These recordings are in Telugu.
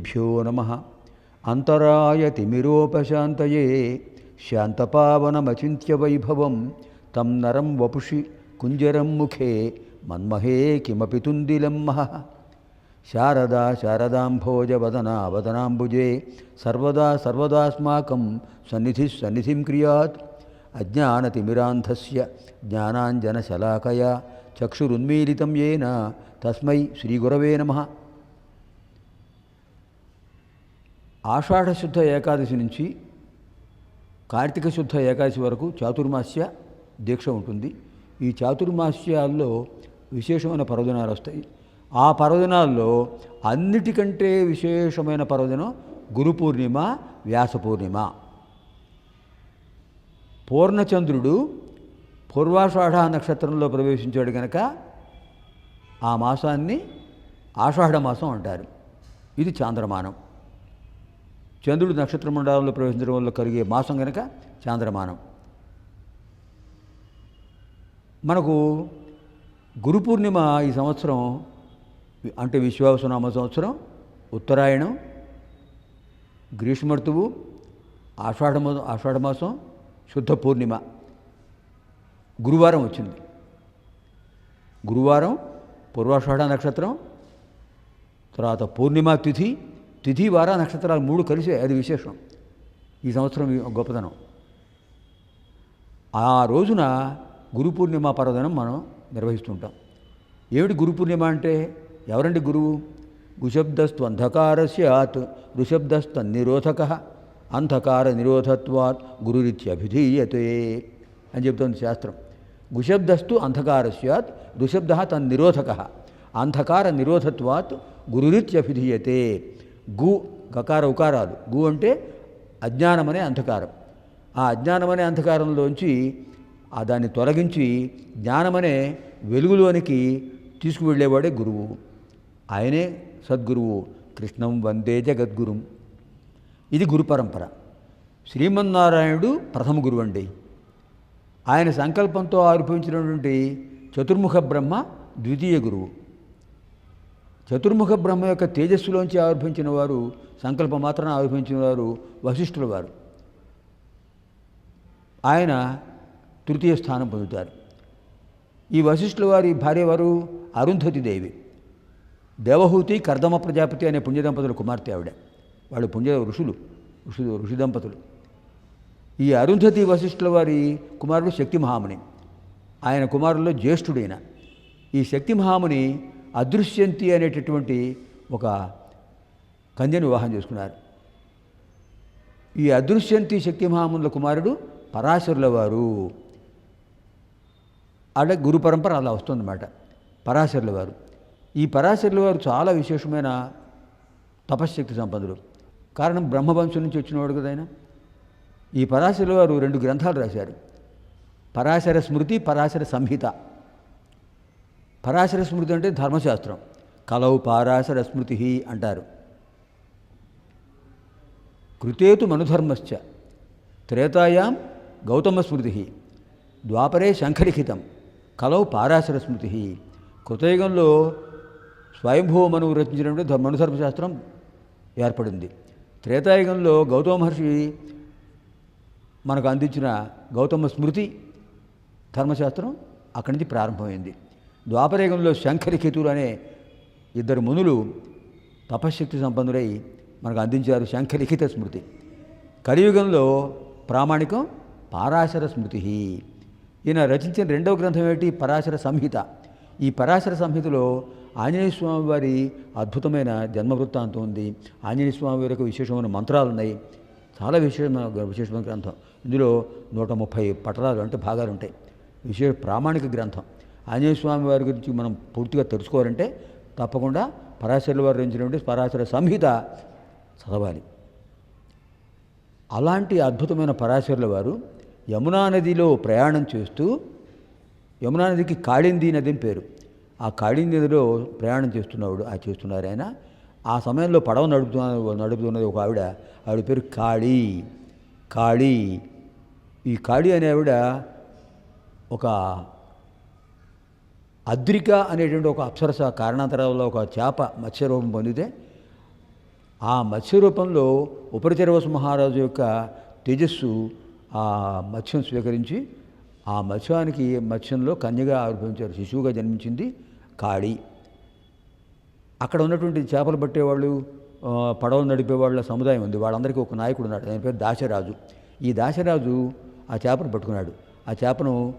శ్రీగురుభ్యో నమ అంతరాయ తిమిరోపశాంతయే శాంతపావనమచింత్య వైభవం తం నరం వపుషి కుంజరం ముఖే మన్మహే కిమపి తుందిలం మహః శారదా శారదాంభోజవదనా వదనాంబుజే సర్వదా సర్వదాస్మాకం సన్నిధి సన్నిధిం క్రియాత్ అజ్ఞానతిమిరాంధస్య జ్ఞానాంజనశలాకయా చక్షురున్మీలితం ఏన తస్మై శ్రీగురవే నమః ఆషాఢశుద్ధ ఏకాదశి నుంచి కార్తీక శుద్ధ ఏకాదశి వరకు చాతుర్మాస్య దీక్ష ఉంటుంది. ఈ చాతుర్మాస్యాల్లో విశేషమైన పర్వదినాలు వస్తాయి. ఆ పర్వదినాల్లో అన్నిటికంటే విశేషమైన పర్వదినం గురు పూర్ణిమ వ్యాస పూర్ణిమ. పూర్ణచంద్రుడు పూర్వాషాఢ నక్షత్రంలో ప్రవేశించాడు కనుక ఆ మాసాన్ని ఆషాఢ మాసం అంటారు. ఇది చాంద్రమానం. చంద్రుడు నక్షత్ర మండలంలో ప్రవేశించడం వల్ల కలిగే మాసం కనుక చాంద్రమానం. మనకు గురు పూర్ణిమ ఈ సంవత్సరం అంటే విశ్వావసనామ సంవత్సరం ఉత్తరాయణం గ్రీష్మర్తువు ఆషాఢమ ఆషాఢ ఆషాఢ మాసం శుద్ధ పూర్ణిమ. గురువారం వచ్చింది. గురువారం పూర్వాషాఢ నక్షత్రం తర్వాత పూర్ణిమ తిథి తిథి వార నక్షత్రాలు మూడు కలిసి అది విశేషం. ఈ సంవత్సరం గొప్పదనం. ఆ రోజున గురు పూర్ణిమ పర్వదనం మనం నిర్వహిస్తుంటాం. ఏమిటి గురు పూర్ణిమ అంటే? ఎవరండి గురువు? గుశబ్దస్తు అంధకార సత్ ఋషబ్దస్తు నిరోధక అంధకార నిరోధత్వాత్ గురురిత్యభిధీయతే అని చెబుతోంది శాస్త్రం. గుశబ్దస్తు అంధకార సత్ ఋషబ్ద తన్నిరోధక అంధకార నిరోధత్వాత్ గురురిత్యభిధీయతే. గు గకార ఉకారాలు. గు అంటే అజ్ఞానమనే అంధకారం. ఆ అజ్ఞానమనే అంధకారంలోంచి ఆ దాన్ని తొలగించి జ్ఞానమనే వెలుగులోనికి తీసుకువెళ్ళేవాడే గురువు. ఆయనే సద్గురువు. కృష్ణం వందే జగద్గురుం. ఇది గురు పరంపర. శ్రీమన్నారాయణుడు ప్రథమ గురువు అండి. ఆయన సంకల్పంతో ఆరోపించినటువంటి చతుర్ముఖ బ్రహ్మ ద్వితీయ గురువు. చతుర్ముఖ బ్రహ్మ యొక్క తేజస్సులోంచి ఆవిర్భించిన వారు సంకల్పం మాత్రాన ఆవిర్భించిన వారు వశిష్ఠుల వారు. ఆయన తృతీయ స్థానం పొందుతారు. ఈ వశిష్ఠుల వారి భార్య వారు అరుంధతి దేవి. దేవహూతి కర్దమ ప్రజాపతి అనే పుణ్యదంపతులు కుమార్తె ఆవిడ. వాళ్ళు పుణ్య ఋషులు ఋషులు ఋషి దంపతులు. ఈ అరుంధతి వశిష్ఠుల వారి కుమారుడు శక్తి మహాముని ఆయన కుమారుల్లో జ్యేష్ఠుడైన. ఈ శక్తి మహాముని అదృశ్యంతి అనేటటువంటి ఒక కన్యను వివాహం చేసుకున్నారు. ఈ అదృశ్యంతి శక్తి మహామునుల కుమారుడు పరాశరుల వారు అలా గురు పరంపర అలా వస్తుందన్నమాట. పరాశరుల వారు ఈ పరాశరుల వారు చాలా విశేషమైన తపశ్శక్తి సంపన్నులు. కారణం బ్రహ్మవంశం నుంచి వచ్చినవాడు కదా ఆయన. ఈ పరాశరుల వారు రెండు గ్రంథాలు రాశారు. పరాశర స్మృతి పరాశర సంహిత. పరాశర స్మృతి అంటే ధర్మశాస్త్రం. కలవు పారాశర స్మృతి అంటారు. కృతేతు మనుధర్మశ్చ. త్రేతాయాం గౌతమ స్మృతి ద్వాపరే శంఖలిఖితం. కలవు పారాశర స్మృతి కృతయుగంలో స్వయంభూ మనువు రచించినటువంటి మనుధర్మశాస్త్రం ఏర్పడింది. త్రేతాయుగంలో గౌతమ మహర్షి మనకు అందించిన గౌతమ స్మృతి ధర్మశాస్త్రం అక్కడి నుంచి ప్రారంభమైంది. ద్వాపరయుగంలో శంఖలిఖితులు అనే ఇద్దరు మునులు తపశ్శక్తి సంపన్నులై మనకు అందించారు శంఖలిఖిత స్మృతి. కలియుగంలో ప్రామాణికం పారాశర స్మృతి. ఈయన రచించిన రెండవ గ్రంథం ఏమిటి? పరాశర సంహిత. ఈ పరాశర సంహితలో ఆంజనేయ స్వామి వారి అద్భుతమైన జన్మ వృత్తాంతం ఉంది. ఆంజనేయ స్వామి వారి యొక్క విశేషమైన మంత్రాలు ఉన్నాయి. చాలా విశేషమైన విశేషమైన గ్రంథం. ఇందులో నూట ముప్పై పటలాలు అంటే భాగాలు ఉంటాయి. విశేష ప్రామాణిక గ్రంథం. ఆంజనేయ స్వామి వారి గురించి మనం పూర్తిగా తెలుసుకోవాలంటే తప్పకుండా పరాశరుల వారు రచించినటువంటి పరాశర సంహిత చదవాలి. అలాంటి అద్భుతమైన పరాశరుల వారు యమునా నదిలో ప్రయాణం చేస్తూ యమునా నదికి కాళింది నది అని పేరు. ఆ కాళింది నదిలో ప్రయాణం చేస్తున్నాడు ఆ చేస్తున్నారు ఆయన. ఆ సమయంలో పడవ నడుపుతున్న నడుపుతున్నది ఒక ఆవిడ. ఆవిడ పేరు కాళీ. కాళీ. ఈ కాళీ అనే ఆవిడ ఒక అద్రిక అనేటువంటి ఒక అప్సరస కారణాంతరాల్లో ఒక చేప మత్స్యరూపం పొందితే ఆ మత్స్య రూపంలో మహారాజు యొక్క తేజస్సు ఆ మత్స్యం స్వీకరించి ఆ మత్స్యానికి మత్స్యంలో కన్యగా ఆవిర్భవించారు. శిశువుగా జన్మించింది కాళీ. అక్కడ ఉన్నటువంటి చేపలు పట్టేవాళ్ళు పడవలు నడిపేవాళ్ళ సముదాయం ఉంది. వాళ్ళందరికీ ఒక నాయకుడు ఉన్నాడు. ఆయన పేరు దాశరాజు. ఈ దాశరాజు ఆ చేపను పట్టుకున్నాడు. ఆ చేపను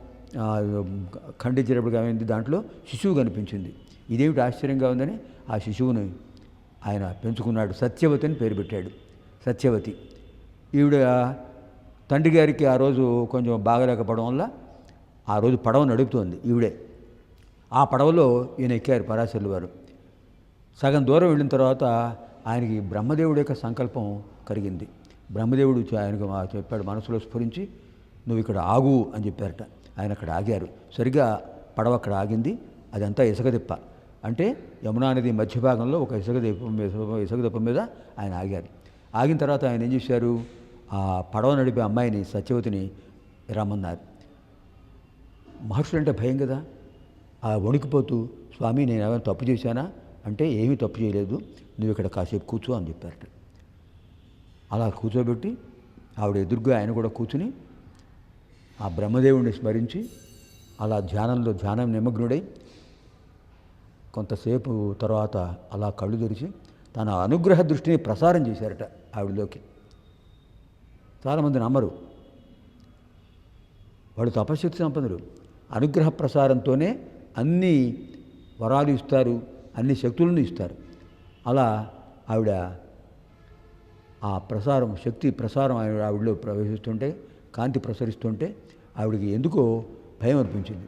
ఖండించేటప్పుడు ఏమైంది దాంట్లో శిశువు కనిపించింది. ఇదేమిటి ఆశ్చర్యంగా ఉందని ఆ శిశువుని ఆయన పెంచుకున్నాడు. సత్యవతి అని పేరు పెట్టాడు. సత్యవతి. ఈవిడ తండ్రి గారికి ఆ రోజు కొంచెం బాగలేకపోవడం వల్ల ఆ రోజు పడవ నడుపుతోంది ఈవిడే. ఆ పడవలో ఈయన ఎక్కారు పరాశరులు వారు సగం దూరం వెళ్ళిన తర్వాత ఆయనకి బ్రహ్మదేవుడి యొక్క సంకల్పం కలిగింది బ్రహ్మదేవుడు ఆయనకు చెప్పాడు మనసులో స్ఫురించి నువ్వు ఇక్కడ ఆగు అని చెప్పారట. ఆయన అక్కడ ఆగారు. సరిగా పడవ అక్కడ ఆగింది. అదంతా ఇసుకదిప్ప. అంటే యమునా నది మధ్య భాగంలో ఒక ఇసుక దీపం ఇసుక మీద ఆయన ఆగారు. ఆగిన తర్వాత ఆయన ఏం చేశారు? ఆ పడవ నడిపే అమ్మాయిని సత్యవతిని రమ్మన్నారు. మహర్షులు అంటే భయం కదా? ఆ వణికిపోతూ స్వామి నేను ఏమైనా తప్పు చేశానా? అంటే ఏమీ తప్పు చేయలేదు. నువ్వు ఇక్కడ కాసేపు కూర్చో అని చెప్పారట. అలా కూర్చోబెట్టి ఆవిడ ఎదురుగా ఆయన కూడా కూర్చుని ఆ బ్రహ్మదేవుణ్ణి స్మరించి అలా ధ్యానంలో ధ్యానం నిమగ్నుడై కొంతసేపు తర్వాత అలా కళ్ళు తెరిచి తన అనుగ్రహ దృష్టిని ప్రసారం చేశారట ఆవిడలోకి. చాలామంది నమ్మరు. వాడు తపశక్తి సంపన్నులు. అనుగ్రహ ప్రసారంతోనే అన్ని వరాలు ఇస్తారు అన్ని శక్తులను ఇస్తారు. అలా ఆవిడ ఆ ప్రసారం శక్తి ప్రసారం ఆవిడ ఆవిడలో ప్రవేశిస్తుంటే కాంతి ప్రసరిస్తుంటే ఆవిడకి ఎందుకో భయం అనిపించింది.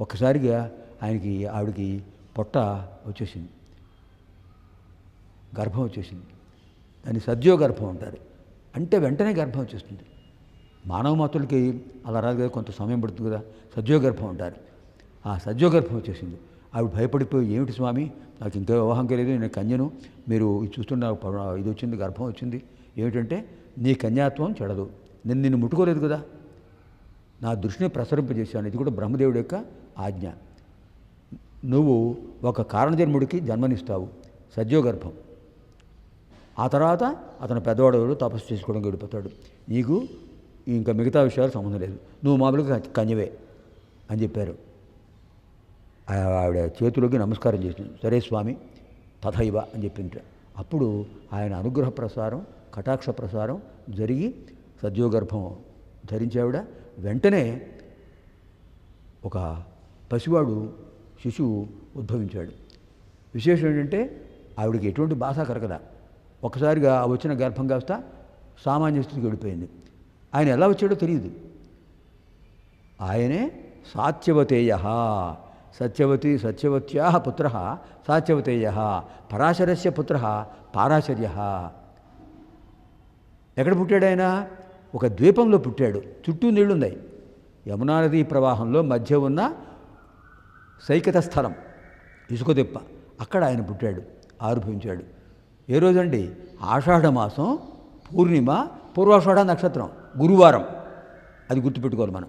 ఒక్కసారిగా ఆయనకి ఆవిడకి పొట్ట వచ్చేసింది. గర్భం వచ్చేసింది. దాన్ని సద్యో గర్భం అంటారు. అంటే వెంటనే గర్భం వచ్చేస్తుంది. మానవ మాతులకి అలా రాదు కదా కొంత సమయం పడుతుంది కదా సద్యోగర్భం అంటారు. ఆ సద్యోగర్భం వచ్చేసింది. ఆవిడ భయపడిపోయి ఏమిటి స్వామి నాకు ఇంకా వివాహం కలిగి నేను కన్యను. మీరు ఇది ఇది వచ్చింది గర్భం వచ్చింది. ఏమిటంటే నీ కన్యాత్వం చెడదు. నేను నిన్ను ముట్టుకోలేదు కదా. నా దృష్టిని ప్రసరింపజేశాను. ఇది కూడా బ్రహ్మదేవుడి యొక్క ఆజ్ఞ. నువ్వు ఒక కారణజన్ముడికి జన్మనిస్తావు. సద్యోగర్భం. ఆ తర్వాత అతను పెద్దవాడు తపస్సు చేసుకోవడం గడిపోతాడు. నీకు ఇంకా మిగతా విషయాలు సంబంధం లేదు. నువ్వు మామూలుగా కన్యవే అని చెప్పారు. ఆ- ఆవిడ చేతులకి నమస్కారం చేసింది. సరే స్వామి తథైవ అని చెప్పింట అప్పుడు ఆయన అనుగ్రహ ప్రసారం కటాక్ష ప్రసారం జరిగి సద్యోగర్భం ధరించావిడ. వెంటనే ఒక పసివాడు శిశువు ఉద్భవించాడు. విశేషం ఏంటంటే ఆవిడకి ఎటువంటి బాధ కరకదా ఒకసారిగా ఆ వచ్చిన గర్భం కాస్త సామాన్య స్థితికి వెళ్ళిపోయింది. ఆయన ఎలా వచ్చాడో తెలియదు ఆయనే సాత్యవతేయ సత్యవతి సత్యవత్యా పుత్ర సాత్యవతేయ పరాశరస్య పుత్ర పారాశర్య. ఎక్కడ పుట్టాడు ఆయన? ఒక ద్వీపంలో పుట్టాడు. చుట్టూ నీళ్ళున్నాయి. యమునా నదీ ప్రవాహంలో మధ్య ఉన్న సైకత స్థలం ఇసుకదిప్ప అక్కడ ఆయన పుట్టాడు ఆవిర్భవించాడు ఏ రోజండి? ఆషాఢ మాసం పూర్ణిమ పూర్వాషాఢ నక్షత్రం గురువారం. అది గుర్తుపెట్టుకోవాలి మనం.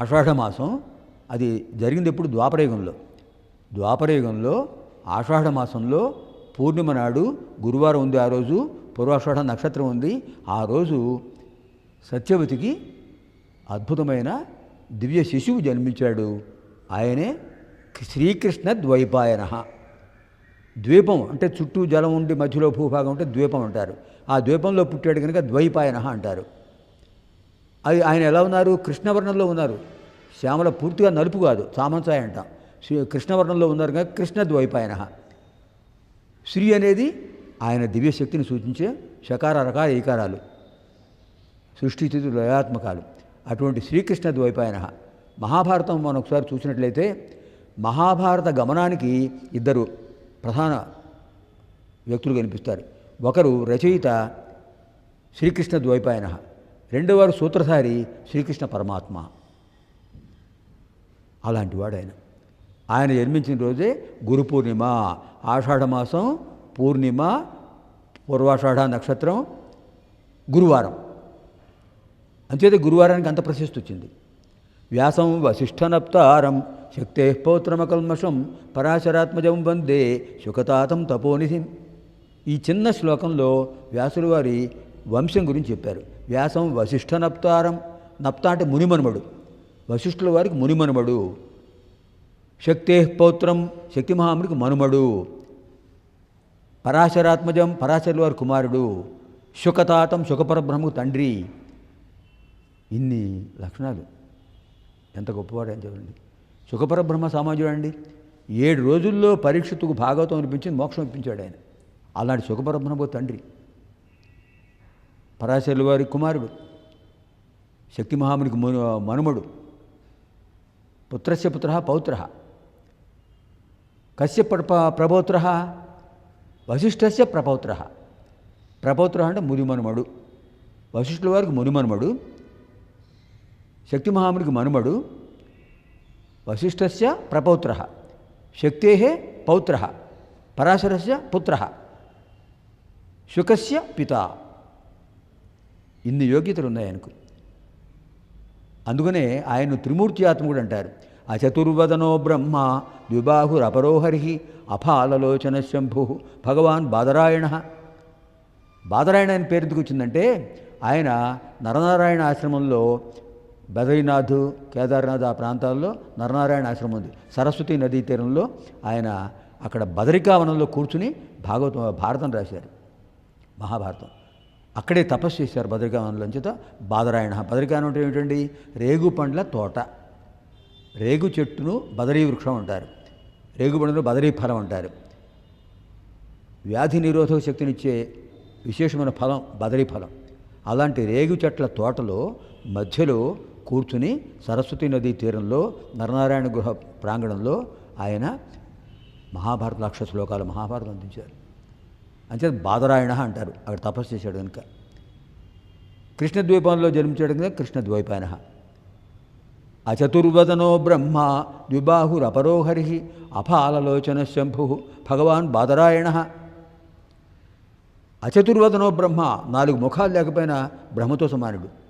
ఆషాఢ మాసం అది జరిగింది ఎప్పుడు? ద్వాపరయుగంలో. ద్వాపరయుగంలో ఆషాఢ మాసంలో పూర్ణిమ నాడు గురువారం ఉంది ఆ రోజు పూర్వాషాఢ నక్షత్రం ఉంది. ఆ రోజు సత్యవతికి అద్భుతమైన దివ్య శిశువు జన్మించాడు. ఆయనే శ్రీకృష్ణ ద్వైపాయన. ద్వీపం అంటే చుట్టూ జలం ఉండి మధ్యలో భూభాగం ఉంటే ద్వీపం అంటారు. ఆ ద్వీపంలో పుట్టాడు కనుక ద్వైపాయన అంటారు. అది ఆయన ఎలా ఉన్నారు? కృష్ణవర్ణంలో ఉన్నారు. శ్యామల పూర్తిగా నలుపు కాదు సామంచాయ అంటాం. శ్రీ- కృష్ణవర్ణంలో ఉన్నారు కనుక కృష్ణ ద్వైపాయన. శ్రీ అనేది ఆయన దివ్యశక్తిని సూచించే షకార రకాల ఈకారాలు. సృష్టిస్థితి లయాత్మకాలు. అటువంటి శ్రీకృష్ణ ద్వైపాయన. మహాభారతం మనం ఒకసారి చూసినట్లయితే మహాభారత గమనానికి ఇద్దరు ప్రధాన వ్యక్తులు కనిపిస్తారు. ఒకరు రచయిత శ్రీకృష్ణ ద్వైపాయన. రెండవవారు సూత్రధారి శ్రీకృష్ణ పరమాత్మ. అలాంటి వాడు ఆయన ఆయన జన్మించిన రోజే గురు పూర్ణిమ ఆషాఢమాసం పూర్ణిమ పూర్వాషాఢ నక్షత్రం గురువారం. అంచేది గురువారానికి అంత ప్రశస్తి వచ్చింది వ్యాసం వశిష్ఠనప్తారం శక్తే పౌత్రమకల్మషం పరాశరాత్మజం వందే శుకతాతం తపోనిధిం. ఈ చిన్న శ్లోకంలో వ్యాసులు వారి వంశం గురించి చెప్పారు. వ్యాసం వశిష్ఠ నప్తారం నప్త అంటే మునిమనుమడు. వశిష్ఠుల వారికి మునిమనుమడు. శక్తే పౌత్రం శక్తి మహామునికి మనుమడు. పరాశరాత్మజం పరాశరుల వారి కుమారుడు. శుకతాతం శుకపరబ్రహ్మకు తండ్రి. ఇన్ని లక్షణాలు. ఎంత గొప్పవాడు అని చెప్పండి. సుఖపరబ్రహ్మ సామాజుడు అండి. ఏడు రోజుల్లో పరీక్షతుకు భాగవతం అనిపించింది మోక్షం ఇప్పించాడు ఆయన. అలాంటి సుఖపరబ్రహ్మ తండ్రి. పరాశరులు వారి కుమారుడు. శక్తి మహామునికి మను మనుమడు. పుత్రస్య పుత్ర పౌత్ర. కస్య ప్రప ప్రపౌత్ర. వశిష్ఠస్య ప్రపౌత్ర. ప్రపౌత్ర అంటే మునిమనుమడు వశిష్ఠుల వారికి మునిమనుమడు శక్తి మహామునికి మనుమడు వశిష్ఠస్య ప్రపౌత్ర శక్తే పౌత్ర పరాశరస్య పుత్ర శుకస్య పిత. ఇన్ని యోగ్యతలు ఉన్నాయి ఆయనకు అందుకనే ఆయన త్రిమూర్తి ఆత్ముడు అంటారు. అచతుర్వదనో బ్రహ్మ ద్విబాహురపరోహరి అఫాలలోచన శంభు భగవాన్ బాదరాయణ. బాదరాయణ అని పేరు ఎందుకు వచ్చిందంటే ఆయన నరనారాయణ ఆశ్రమంలో బదరీనాథ్ కేదార్నాథ్ ఆ ప్రాంతాల్లో నరనారాయణ ఆశ్రమం ఉంది. సరస్వతి నదీ తీరంలో ఆయన అక్కడ బదరికావనంలో కూర్చుని భాగవతం భారతం రాశారు. మహాభారతం. అక్కడే తపస్సు చేశారు బదరికావనంలో చేత బాదరాయణ. బదరికావనం అంటే ఏమిటండి? రేగు పండ్ల తోట. రేగు చెట్టును బదరీ వృక్షం అంటారు. రేగు పండును బదరీ ఫలం అంటారు. వ్యాధి నిరోధక శక్తినిచ్చే విశేషమైన ఫలం బదరీ ఫలం. అలాంటి రేగు చెట్ల తోటలో మధ్యలో కూర్చుని సరస్వతి నదీ తీరంలో నరనారాయణ గృహ ప్రాంగణంలో ఆయన మహాభారత లక్ష శ్లోకాలు మహాభారతం అందించారు. అంతే బాదరాయణ అంటారు. అక్కడ తపస్సు చేశాడు కనుక. కృష్ణద్వీపంలో జన్మించాడు కనుక కృష్ణద్వైపాయన అచతుర్వదనో బ్రహ్మ ద్విబాహురపరోహరి అపాలలోచన శంభు భగవాన్ బాదరాయణ. అచతుర్వదనో బ్రహ్మ నాలుగు ముఖాలు లేకపోయినా బ్రహ్మతో సమానుడు.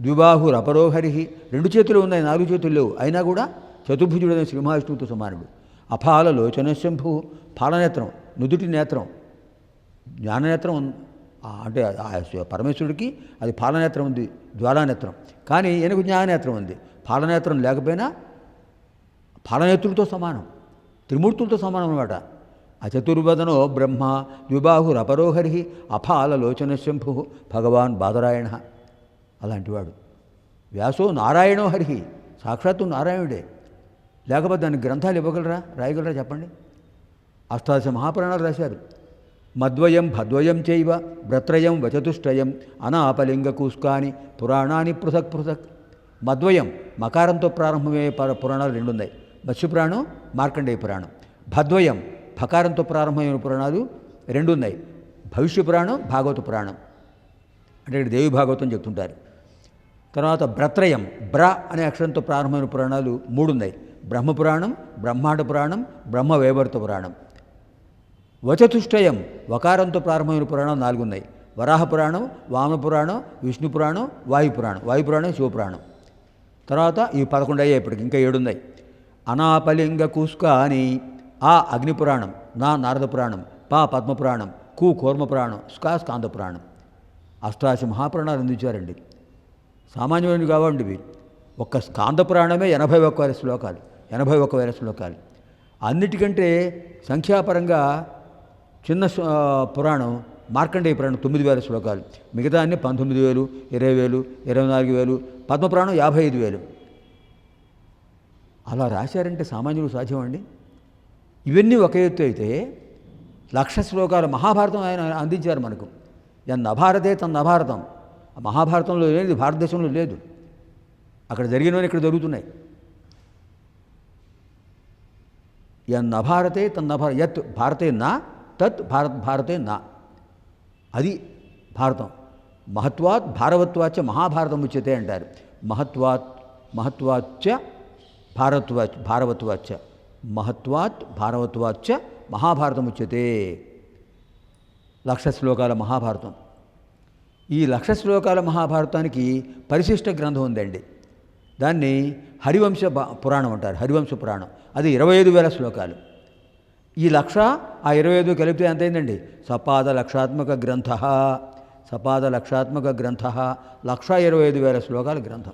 ద్విబాహుర అపరోహరి. రెండు చేతులు ఉన్నాయి నాలుగు చేతులు లేవు. అయినా కూడా చతుర్భుజుడైన శ్రీ మహావిష్ణువుతో సమానుడు అఫాల లోచన శంభు ఫాలనేత్రం నుదుటి నేత్రం. జ్ఞాననేత్రం అంటే ఆ పరమేశ్వరుడికి అది ఫాలనేత్రం ఉంది జ్వాలానేత్రం. కానీ ఈయనకు జ్ఞాననేత్రం ఉంది. ఫాలనేత్రం లేకపోయినా ఫాలనేత్రులతో సమానం త్రిమూర్తులతో సమానం అనమాట అచతుర్వదనో బ్రహ్మ ద్విబాహురపరోహరి అఫాలలోచన శంభు భగవాన్ బాదరాయణ. అలాంటివాడు. వ్యాసో నారాయణో హరిహి సాక్షాత్తు నారాయణుడే. లేకపోతే దానికి గ్రంథాలు ఇవ్వగలరా? రాయగలరా చెప్పండి? అష్టాదశ మహాపురాణాలు రాశారు. మద్వయం భద్వయం చైవ భ్రత్రయం వచతుష్టయం అనాపలింగ కూస్కాని పురాణాని పృథక్ పృథక్. మద్వయం మకారంతో ప్రారంభమయ్యే పురాణాలు రెండు ఉన్నాయి మత్స్యపురాణం మార్కండేయ పురాణం. భద్వయం భకారంతో ప్రారంభమైన పురాణాలు రెండు ఉన్నాయి భవిష్య పురాణం భాగవత పురాణం. అంటే దేవి భాగవతం చెప్తుంటారు. తర్వాత బ్రత్రయం బ్ర అనే అక్షరంతో ప్రారంభమైన పురాణాలు మూడు ఉన్నాయి బ్రహ్మపురాణం బ్రహ్మాండ పురాణం బ్రహ్మ వైవర్త పురాణం. వచతుష్టయం వకారంతో ప్రారంభమైన పురాణం నాలుగు ఉన్నాయి వరాహ పురాణం వామ పురాణం విష్ణు పురాణం వాయు పురాణం. పురాణం శివపురాణం తర్వాత ఇవి పదకొండు అయ్యాయి ఇప్పటికి ఇంకా ఏడున్నాయి. అనాపలింగ కుస్క అని ఆ అగ్ని పురాణం నా నారద పురాణం పా పద్మ పురాణం కు కూర్మపురాణం స్కా స్కాంద పురాణం. అష్టాశి మహాపురాణాలు అందించారండి. సామాన్యమైన కావండి ఇవి ఒక్క స్కాంద పురాణమే ఎనభై ఒక్క వేల శ్లోకాలు ఎనభై ఒక్క వేల శ్లోకాలు. అన్నిటికంటే సంఖ్యాపరంగా చిన్న పురాణం మార్కండేయ పురాణం తొమ్మిది వేల శ్లోకాలు. మిగతా అన్ని పంతొమ్మిది వేలు ఇరవై వేలు ఇరవై నాలుగు వేలు పద్మపురాణం యాభై ఐదు వేలు. అలా రాశారంటే సామాన్యులు సాధ్యమండి? ఇవన్నీ ఒక ఎత్తు అయితే లక్ష శ్లోకాలు మహాభారతం ఆయన అందించారు మనకు. ఎన్ అభారతే తన అభారతం మహాభారతంలో లేదు భారతదేశంలో లేదు. అక్కడ జరిగినవన్నీ ఇక్కడ జరుగుతున్నాయి. ఎన్న భారతే తన్న అభార యత్ భారతే నా తత్ భారత్ భారతే నా. అది భారతం. మహత్వాత్ భారవత్వాచ మహాభారతం ఉచ్యతే అంటారు. మహత్వాత్ మహత్వాచ్చ భారత్వాచ్ భారవత్వాచ మహత్వాత్ భారవత్వాచ్చ మహాభారతం ఉచ్యతే. లక్ష శ్లోకాల మహాభారతం. ఈ లక్ష శ్లోకాల మహాభారతానికి పరిశిష్ట గ్రంథం ఉందండి. దాన్ని హరివంశ బ- పురాణం అంటారు హరివంశ పురాణం. అది ఇరవై ఐదు వేల శ్లోకాలు. ఈ లక్ష ఆ ఇరవై ఐదు కలిపితే ఎంతైందండి? సపాద లక్షాత్మక గ్రంథ సపాద లక్షాత్మక గ్రంథ లక్ష ఇరవై ఐదు వేల శ్లోకాల గ్రంథం.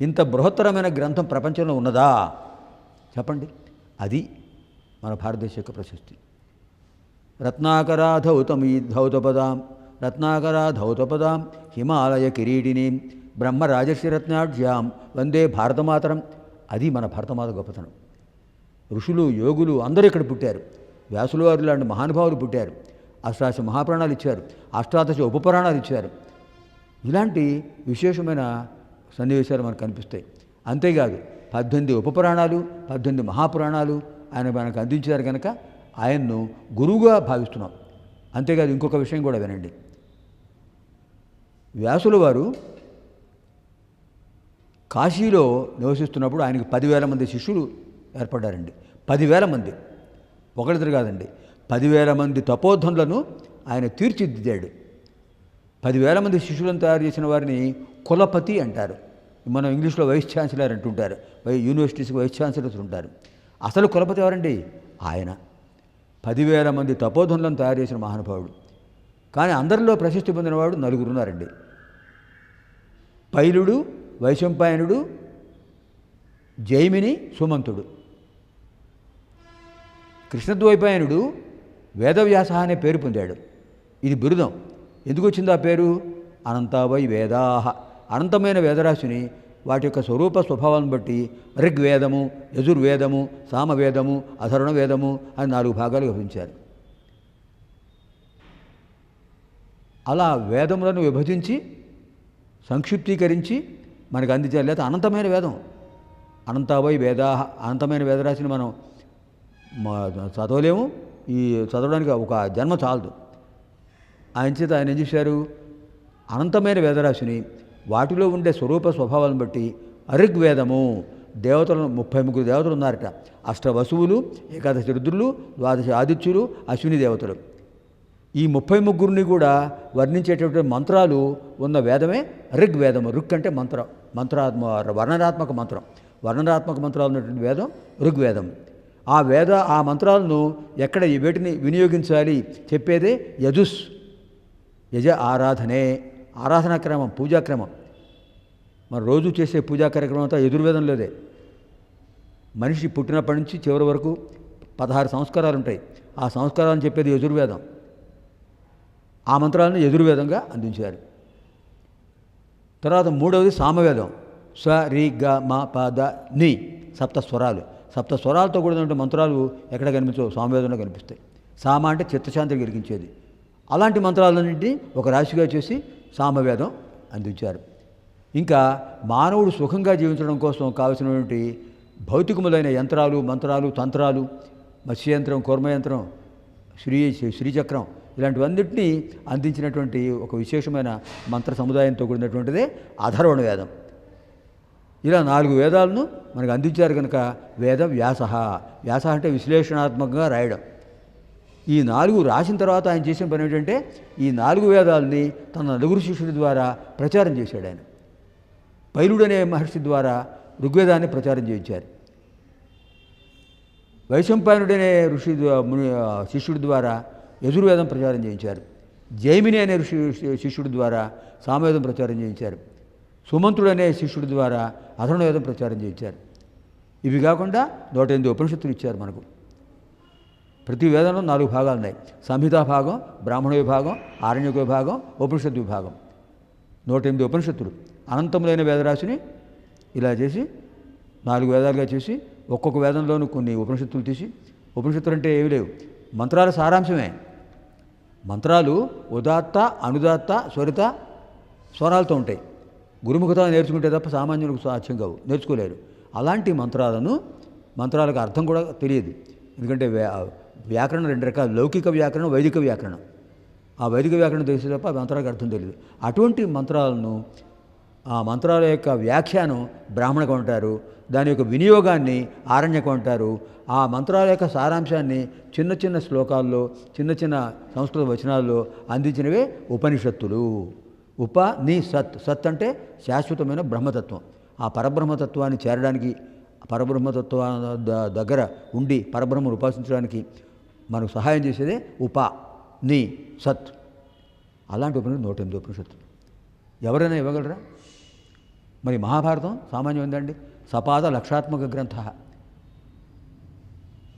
ఇంత బృహత్తరమైన గ్రంథం ప్రపంచంలో ఉన్నదా? చెప్పండి. అది మన భారతదేశ యొక్క ప్రశస్తి. రత్నాకరా ధౌతమీ ధౌతపదాం. రత్నాకరాధౌతపదాం హిమాలయ కిరీటిని బ్రహ్మ రత్నాఢ్యాం వందే భారతమాతరం అది మన భారతమాత గొప్పతనం. ఋషులు యోగులు అందరూ ఇక్కడ పుట్టారు. వ్యాసులు వారు లాంటి మహానుభావులు పుట్టారు. అష్టాదశ మహాప్రాణాలు ఇచ్చారు. అష్టాదశ ఉపపురాణాలు ఇచ్చారు. ఇలాంటి విశేషమైన సన్నివేశాలు మనకు కనిపిస్తాయి. అంతేకాదు పద్దెనిమిది ఉపపురాణాలు పద్దెనిమిది మహాపురాణాలు ఆయన మనకు అందించారు కనుక ఆయన్ను గురువుగా భావిస్తున్నాం. అంతేకాదు ఇంకొక విషయం కూడా వినండి. వ్యాసుల వారు కాశీలో నివసిస్తున్నప్పుడు ఆయనకు పదివేల మంది శిష్యులు ఏర్పడ్డారండి. పదివేల మంది. ఒకరిద్దరు కాదండి. పదివేల మంది తపోధనులను ఆయన తీర్చిదిద్దాడు. పదివేల మంది శిష్యులను తయారు చేసిన వారిని కులపతి అంటారు. మనం ఇంగ్లీష్లో వైస్ ఛాన్సలర్ అంటుంటారు. వై యూనివర్సిటీస్కి వైస్ ఛాన్సలర్స్ ఉంటారు. అసలు కులపతి ఎవరండి? ఆయన. పదివేల మంది తపోధనులను తయారు చేసిన మహానుభావుడు. కానీ అందరిలో ప్రశస్తి పొందినవాడు నలుగురు ఉన్నారండి. పైలుడు వైశంపాయనుడు జైమిని సుమంతుడు. కృష్ణద్వైపాయనుడు వేదవ్యాస అనే పేరు పొందాడు. ఇది బిరుదం. ఎందుకు వచ్చింది ఆ పేరు? అనంతావై వేదాహ. అనంతమైన వేదరాశిని వాటి యొక్క స్వరూప స్వభావాలను బట్టి ఋగ్వేదము యజుర్వేదము సామవేదము అధర్ణ వేదము అని నాలుగు భాగాలు విభజించారు. అలా వేదములను విభజించి సంక్షిప్తీకరించి మనకు అందించారు లేదా అనంతమైన వేదం. అనంతావై వేదా అనంతమైన వేదరాశిని మనం చదవలేము. ఈ చదవడానికి ఒక జన్మ చాలదు. ఆయన చేత ఆయన ఏం చేశారు? అనంతమైన వేదరాశిని వాటిలో ఉండే స్వరూప స్వభావాలను బట్టి అరుగ్వేదము దేవతలు ముప్పై ముగ్గురు దేవతలు ఉన్నారట. అష్ట వసువులు ఏకాదశి రుద్రులు ద్వాదశ ఆదిత్యులు అశ్విని దేవతలు. ఈ ముప్పై ముగ్గురిని కూడా వర్ణించేటటువంటి మంత్రాలు ఉన్న వేదమే ఋగ్వేదము. ఋక్ అంటే మంత్రం. మంత్రాత్మ వర్ణనాత్మక మంత్రం. వర్ణనాత్మక మంత్రాలు ఉన్నటువంటి వేదం ఋగ్వేదం. ఆ వేద ఆ మంత్రాలను ఎక్కడ వేటిని వినియోగించాలి? చెప్పేదే యజుస్. యజ ఆరాధనే. ఆరాధనా క్రమం పూజాక్రమం మనం రోజు చేసే పూజా కార్యక్రమం అంతా ఎదుర్వేదంలోదే మనిషి పుట్టినప్పటి నుంచి చివరి వరకు పదహారు సంస్కారాలు ఉంటాయి. ఆ సంస్కారాలను చెప్పేది యజుర్వేదం. ఆ మంత్రాలను ఎదుర్వేదంగా అందించారు. తర్వాత మూడవది సామవేదం. స్వ రి గ మ ప ద ని సప్త స్వరాలు. సప్త స్వరాలతో కూడినటువంటి మంత్రాలు ఎక్కడ కనిపించవు? సామవేదంలో కనిపిస్తాయి. సామ అంటే చిత్తశాంతి కలిగించేది. అలాంటి మంత్రాలన్నింటినీ ఒక రాశిగా చేసి సామవేదం అందించారు. ఇంకా మానవుడు సుఖంగా జీవించడం కోసం కావలసినటువంటి భౌతికములైన యంత్రాలు మంత్రాలు తంత్రాలు మత్స్యయంత్రం కూర్మయంత్రం శ్రీ శ్రీచక్రం ఇలాంటివన్నింటినీ అందించినటువంటి ఒక విశేషమైన మంత్ర సముదాయంతో కూడినటువంటిదే అధర్వణ వేదం. ఇలా నాలుగు వేదాలను మనకు అందించారు కనుక వేద వ్యాస. వ్యాస అంటే విశ్లేషణాత్మకంగా రాయడం. ఈ నాలుగు రాసిన తర్వాత ఆయన చేసిన పని ఏంటంటే ఈ నాలుగు వేదాలని తన నలుగురు శిష్యుడి ద్వారా ప్రచారం చేశాడు ఆయన. పైలుడు అనే మహర్షి ద్వారా ఋగ్వేదాన్ని ప్రచారం చేయించారు. వైశంపాయనుడనే ఋషి శిష్యుడి ద్వారా యజుర్వేదం ప్రచారం చేయించారు. జైమిని అనే ఋషి శిష్యుడి ద్వారా సామవేదం ప్రచారం చేయించారు. సుమంతుడు అనే శిష్యుడి ద్వారా అధర్ణవేదం ప్రచారం చేయించారు. ఇవి కాకుండా నూట ఎనిమిది ఉపనిషత్తులు ఇచ్చారు మనకు. ప్రతి వేదంలో నాలుగు భాగాలు ఉన్నాయి. సంహితా భాగం బ్రాహ్మణ విభాగం ఆరణ్యక విభాగం ఉపనిషత్తు విభాగం. నూట ఎనిమిది ఉపనిషత్తులు. అనంతములైన వేదరాశిని ఇలా చేసి నాలుగు వేదాలుగా చేసి ఒక్కొక్క వేదంలోనూ కొన్ని ఉపనిషత్తులు తీసి ఉపనిషత్తులు అంటే ఏవి లేవు. మంత్రాల సారాంశమే. మంత్రాలు ఉదాత్త అనుదాత్త స్వరిత స్వరాలతో ఉంటాయి. గురుముఖత నేర్చుకుంటే తప్ప సామాన్యులకు సాధ్యం కావు. నేర్చుకోలేరు. అలాంటి మంత్రాలను మంత్రాలకు అర్థం కూడా తెలియదు. ఎందుకంటే వ్యా వ్యాకరణం రెండు రకాల. లౌకిక వ్యాకరణం వైదిక వ్యాకరణం. ఆ వైదిక వ్యాకరణం తెలిసే తప్ప మంత్రాలకు అర్థం తెలియదు. అటువంటి మంత్రాలను ఆ మంత్రాల యొక్క వ్యాఖ్యానం బ్రాహ్మణకు అంటారు దాని యొక్క వినియోగాన్ని ఆరణ్యకు అంటారు ఆ మంత్రాల యొక్క సారాంశాన్ని చిన్న చిన్న శ్లోకాల్లో చిన్న చిన్న సంస్కృత వచనాల్లో అందించినవే ఉపనిషత్తులు. ఉప నీ సత్ సత్ అంటే శాశ్వతమైన బ్రహ్మతత్వం. ఆ పరబ్రహ్మతత్వాన్ని చేరడానికి పరబ్రహ్మతత్వ ద- దగ్గర ఉండి పరబ్రహ్మను ఉపాసించడానికి మనకు సహాయం చేసేదే ఉప నీ సత్. అలాంటి ఉపనిషత్తు నూట ఎనిమిది ఉపనిషత్తు ఎవరైనా ఇవ్వగలరా? మరి మహాభారతం సామాన్యం ఏందండి? సపాద లక్షాత్మక గ్రంథ.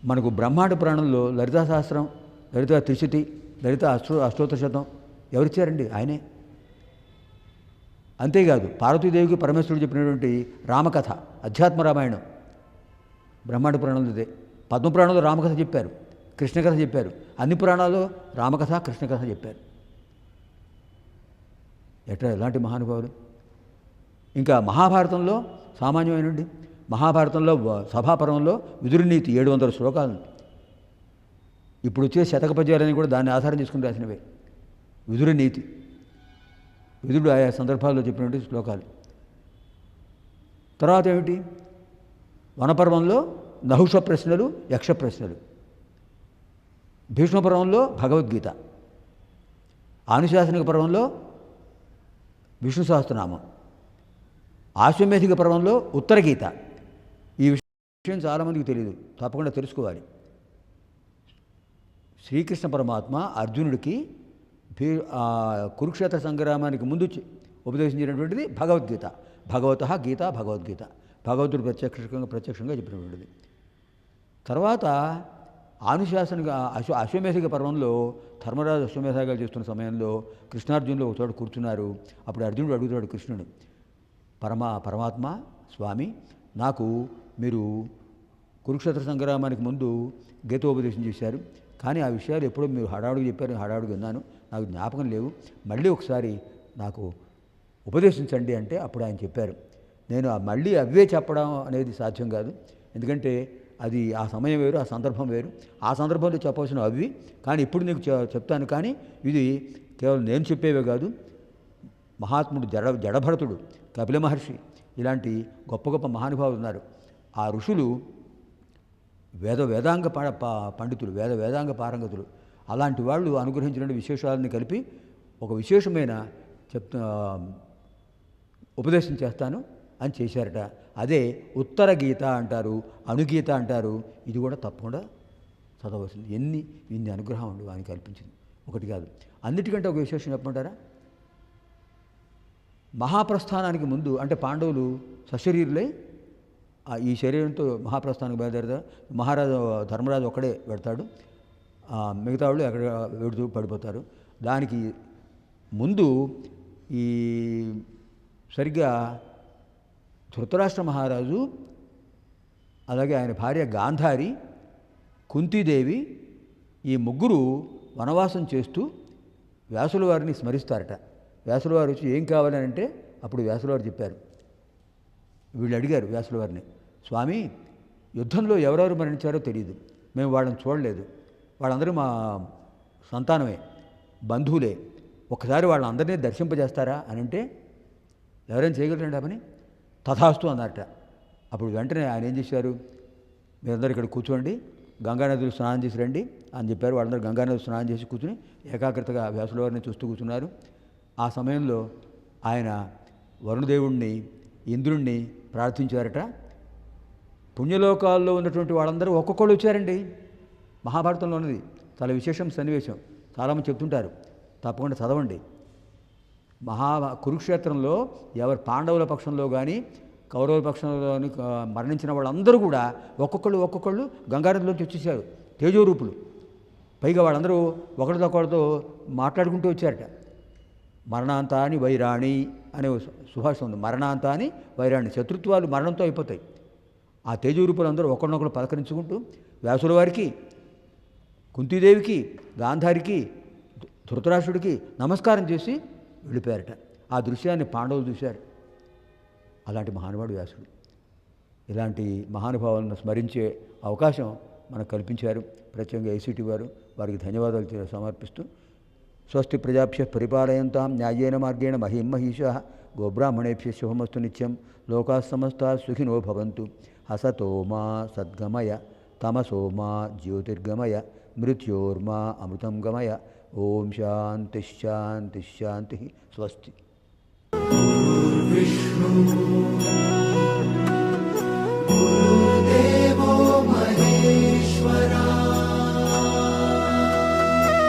మనకు బ్రహ్మాండ పురాణంలో లలితా సహస్రం లలిత త్రిశతి లలిత అష్టో అష్టోత్తర శతం ఎవరిచ్చారండి? ఆయనే. అంతేకాదు పార్వతీదేవికి పరమేశ్వరుడు చెప్పినటువంటి రామకథ అధ్యాత్మ రామాయణం బ్రహ్మాండ పురాణంలో ఇదే. పద్మ పురాణంలో రామకథ చెప్పారు కృష్ణకథ చెప్పారు. అన్ని పురాణాల్లో రామకథ కృష్ణకథ చెప్పారు. ఎట్లా? ఎలాంటి మహానుభావులు? ఇంకా మహాభారతంలో సామాన్యమైనండి మహాభారతంలో సభాపరంలో సభాపర్వంలో విదురునీతి ఏడు వందల శ్లోకాలు. ఇప్పుడు వచ్చే శతక పద్యాలని కూడా దాన్ని ఆధారం చేసుకుని రాసినవే. విదురునీతి విదురుడు ఆయా సందర్భాల్లో చెప్పినటువంటి శ్లోకాలు. తర్వాత ఏమిటి? వనపర్వంలో నహుష ప్రశ్నలు యక్ష ప్రశ్నలు. భీష్మపర్వంలో భగవద్గీత. ఆనుశాసనిక పర్వంలో విష్ణు సహస్రనామం. ఆశ్వమేధిక పర్వంలో ఉత్తరగీత. ఈ విషయం చాలామందికి తెలియదు తప్పకుండా తెలుసుకోవాలి. శ్రీకృష్ణ పరమాత్మ అర్జునుడికి కురుక్షేత్ర సంగ్రామానికి ముందు ఉపదేశించినటువంటిది భగవద్గీత. భగవత గీత భగవద్గీత. భగవద్గుడు ప్రత్యక్షంగా ప్రత్యక్షంగా చెప్పినటువంటిది. తర్వాత ఆనుశాసనిగా అశ్వ అశ్వమేధిక పర్వంలో ధర్మరాజు అశ్వమేధాగాలు చేస్తున్న సమయంలో కృష్ణార్జునులు ఒక చోట కూర్చున్నారు. అప్పుడు అర్జునుడు అడుగుతాడు కృష్ణుడు పరమా పరమాత్మ స్వామి నాకు మీరు కురుక్షేత్ర సంగ్రామానికి ముందు గీతోపదేశం చేశారు. కానీ ఆ విషయాలు ఎప్పుడో మీరు హడావుడికి చెప్పారు హడావుడికి విన్నాను. నాకు జ్ఞాపకం లేవు. మళ్ళీ ఒకసారి నాకు ఉపదేశించండి అంటే అప్పుడు ఆయన చెప్పారు. నేను మళ్ళీ అవే చెప్పడం అనేది సాధ్యం కాదు. ఎందుకంటే అది ఆ సమయం వేరు ఆ సందర్భం వేరు. ఆ సందర్భంలో చెప్పవలసిన అవి. కానీ ఇప్పుడు నీకు చె- చెప్తాను. కానీ ఇది కేవలం నేను చెప్పేవే కాదు. మహాత్ముడు జడ జడభరతుడు. కపిల మహర్షి ఇలాంటి గొప్ప గొప్ప మహానుభావులు ఉన్నారు. ఆ ఋషులు వేద వేదాంగ ప పండితులు వేద వేదాంగ పారంగతులు అలాంటి వాళ్ళు అనుగ్రహించినటువంటి విశేషాలని కలిపి ఒక విశేషమైన చెప్ ఉపదేశం చేస్తాను అని చేశారట. అదే ఉత్తర గీత అంటారు అనుగీత అంటారు. ఇది కూడా తప్పకుండా చదవలసింది ఎన్ని ఇన్ని అనుగ్రహం ఉండి ఆయన కల్పించింది ఒకటి కాదు. అన్నిటికంటే ఒక విశేషం చెప్పమంటారా? మహాప్రస్థానానికి ముందు అంటే పాండవులు సశరీరులై ఈ శరీరంతో మహాప్రస్థానానికి బయలుదేరుతారు మహారాజు ధర్మరాజు ఒక్కడే పెడతాడు. ఆ మిగతా వాళ్ళు ఎక్కడ వెడుతూ పడిపోతారు. దానికి ముందు ఈ సరిగ్గా ధృతరాష్ట్ర మహారాజు అలాగే ఆయన భార్య గాంధారి కుంతీదేవి ఈ ముగ్గురు వనవాసం చేస్తూ వ్యాసుల వారిని స్మరిస్తారట. వ్యాసులవారు వచ్చి ఏం కావాలని అంటే అప్పుడు వ్యాసులవారు చెప్పారు. వీళ్ళు అడిగారు వ్యాసులవారిని స్వామి యుద్ధంలో ఎవరెవరు మరణించారో తెలియదు మేము వాళ్ళని చూడలేదు. వాళ్ళందరూ మా సంతానమే బంధువులే. ఒకసారి వాళ్ళందరినీ దర్శింపజేస్తారా? అని అంటే ఎవరైనా చేయగలరండి ఆ పని? తథాస్తు అన్నారట. అప్పుడు వెంటనే ఆయన ఏం చేశారు? మీరందరూ ఇక్కడ కూర్చోండి గంగానదిలో స్నానం చేసి రండి అని చెప్పారు. వాళ్ళందరూ గంగానది స్నానం చేసి కూర్చుని ఏకాగ్రతగా వ్యాసుల వారిని చూస్తూ కూర్చున్నారు. ఆ సమయంలో ఆయన వరుణదేవుణ్ణి ఇంద్రుణ్ణి ప్రార్థించారట. పుణ్యలోకాల్లో ఉన్నటువంటి వాళ్ళందరూ ఒక్కొక్కళ్ళు వచ్చారండి. మహాభారతంలో ఉన్నది చాలా విశేషం సన్నివేశం. చాలామంది చెప్తుంటారు. తప్పకుండా చదవండి. మహా కురుక్షేత్రంలో ఎవరు పాండవుల పక్షంలో కానీ కౌరవుల పక్షంలో మరణించిన వాళ్ళందరూ కూడా ఒక్కొక్కళ్ళు ఒక్కొక్కళ్ళు గంగానదిలోంచి వచ్చేసారు. తేజోరూపులు. పైగా వాళ్ళందరూ ఒకరితో ఒకరితో మాట్లాడుకుంటూ వచ్చారట. మరణాంతాని వైరాణి అనే ఓ ఉంది. మరణాంతాని వైరాణి శత్రుత్వాలు మరణంతో అయిపోతాయి. ఆ తేజరూపులందరూ ఒకరినొకరు పలకరించుకుంటూ వ్యాసుల వారికి కుంతీదేవికి గాంధారికి ధృతరాష్ట్రుడికి నమస్కారం చేసి వెళ్ళిపోయారట. ఆ దృశ్యాన్ని పాండవులు చూశారు. అలాంటి మహానుభావుడు వ్యాసుడు. ఇలాంటి మహానుభావులను స్మరించే అవకాశం మనకు కల్పించారు. ప్రత్యేకంగా ఏసీటీ వారు వారికి ధన్యవాదాలు సమర్పిస్తూ స్వస్తి ప్రజాభ్య పరిపాలయంతాం న్యాయేన మార్గేణ మహిం మహిష గోబ్రాహ్మణేభ్య శుభమస్తు నిత్యం లోకా సమస్త సుఖినో భవంతు హసతో మా సద్గమయ తమసో మా జ్యోతిర్గమయ మృత్యోర్మా అమృతం గమయ ఓం శాంతి శాంతి శాంతి స్వస్తి. విష్ణు గురుదేవో మహేశ్వరా